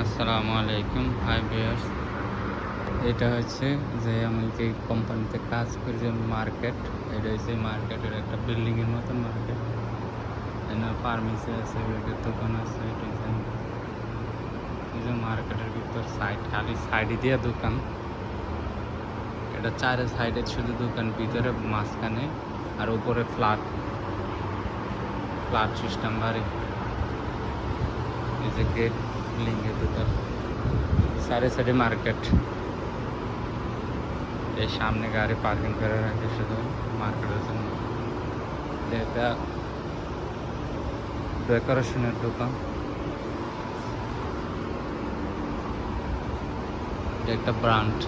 আসসালামু আলাইকুম hi viewers. এটা হচ্ছে যে আমি যে কোম্পানিতে কাজ করি, যে মার্কেট, এটা হচ্ছে মার্কেটের একটা বিল্ডিং এর মতন মার্কেট। এখানে ফার্মেসি আছে একটা দোকান আছে, এটা এই যে মার্কেটের ভিতর সাইড খালি সাইডে দিয়ে দোকান। এটা চারে সাইডে শুধু দোকান, ভিতরে মাঝখানে আর উপরে ফ্ল্যাট। ফ্ল্যাট সিস্টেম বাড়ি। এই যে গেট। বিল্ডিংয়ের ভিতর সাইডে সাইডে মার্কেট এই সামনে গাড়ি পার্কিং করে রাখে শুধু মার্কেটের জন্য এটা ডেকোরেশনের দোকান এটা একটা ব্র্যান্ড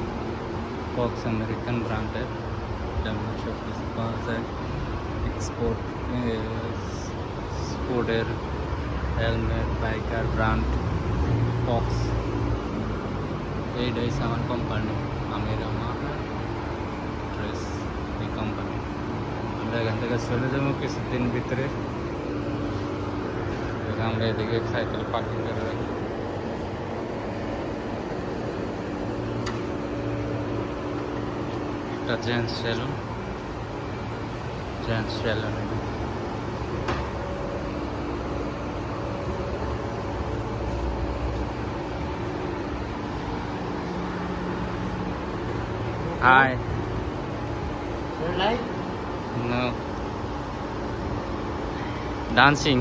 ফক্স আমেরিকান ব্র্যান্ডের যেমন সব কিছু পাওয়া যায় এক্সপোর্ট স্পোর্টের হেলমেট বাইকার ব্র্যান্ড ফক্স এইটাই আমার কোম্পানি আমির আমার ড্রেস এই কোম্পানি আমরা এখান থেকে চলে যাব কিছুদিন ভিতরে। আমরা এদিকে সাইকেল পার্কিং করে রাখি। একটা gents salon gents salon Hi. Your life? No. Dancing.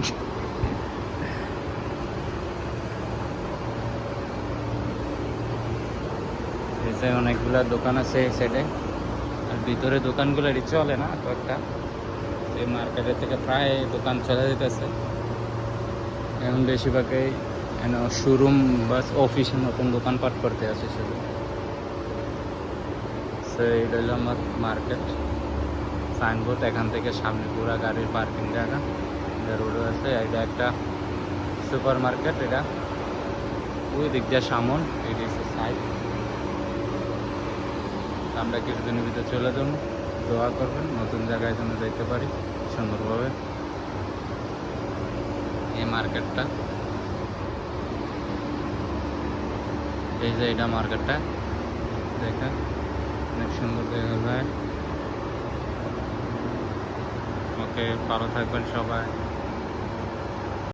যে অনেকগুলা দোকান আছে এই সাইডে আর ভিতরে দোকানগুলো চলে না কয়েকটা এই মার্কেটের থেকে প্রায় দোকান চলে যেতেছে এখন বেশিরভাগই শোরুম বা অফিসের মতন দোকানপাট করতে আছে শুধু সো এটা হলো আমার মার্কেট সাইনবোর্ড এখান থেকে সামনে পুরা গাড়ির পার্কিং জায়গা। রোডও আছে, এটা একটা সুপার মার্কেট এটা ওই দিক দিয়ে সামন এটি সাইড আমরা কিছুদিনের ভিতরে চলে যাব। দোয়া করবেন, নতুন জায়গায় যেন দেখতে পারি সুন্দরভাবে। এই মার্কেটটা এই যে এটা মার্কেটটা দেখেন। অনেক সুন্দর দেখা যায় ওকে ভালো থাকবেন সবাই।